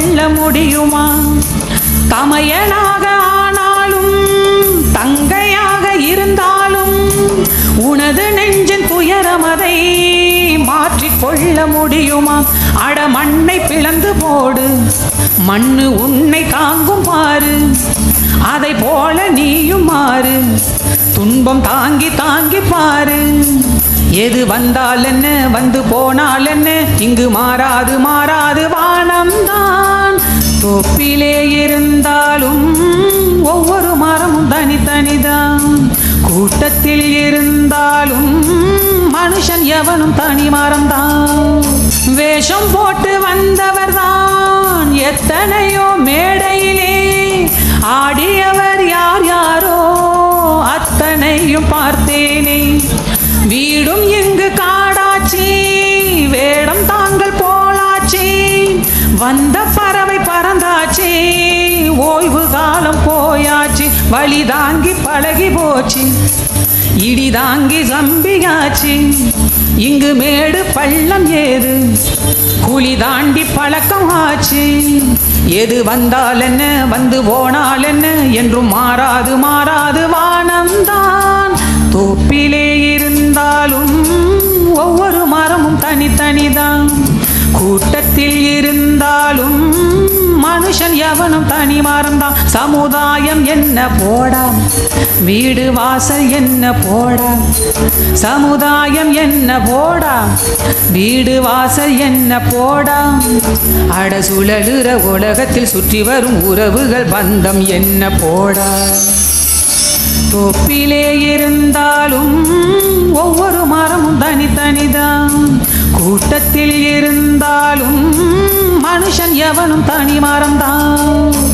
கொள்ள முடியுமா? தமையனாக ஆனாலும் தங்கையாக இருந்தாலும் உனது நெஞ்சின் துயரமதை மாற்றிக்கொள்ள முடியுமா? அட மண்ணை பிளந்து போடு மண்ணு உன்னை தாங்கும் பாரு அதை போல நீயும் மாறு துன்பம் தாங்கி தாங்கி பாரு எது வந்தால் என்ன வந்து போனால் என்ன? இங்கு மாறாது மாறாது வானம் தான். தொப்பிலே இருந்தாலும் ஒவ்வொரு மரமும் தனித்தனிதான் கூட்டத்தில் இருந்தாலும் மனுஷன் எவனும் தனி மரம்தான் வேஷம் போட்டு வந்தவர் தான் எத்தனையோ மேடையிலே. ஆடியவர் யார் யாரோ அத்தனையும் பார்த்தேன் வந்த பறவை பறந்தாச்சு ஓய்வு காலம் போயாச்சு வழி தாங்கி பழகி போச்சு இடி தாங்கி சம்பியாச்சு இங்கு மேடு பள்ளம் ஏது குழி தாண்டி பழக்கம் ஆச்சு. எது வந்தால் என்ன வந்து போனால் என்ன என்றும் மாறாது மாறாது வானம்தான். தோப்பிலே இருந்தாலும் ஒவ்வொரு மரமும் தனித்தனிதான். கூட்ட கூட்டத்தில் இருந்தாலும் மனுஷன் எவனும் தனி மறந்தான். சமுதாயம் என்ன போடா வீடு வாசல் என்ன போடா சமுதாயம் என்ன போடா வீடு வாசல் என்ன போடா அட சுழலுற உலகத்தில் சுற்றி வரும் உறவுகள் பந்தம் என்ன போடா தொப்பிலே இருந்தாலும் ஒவ்வொரு மரமும் தனித்தனிதான். கூட்டத்தில் இருந்தாலும் மனுஷன் எவனும் தனி மறந்தான்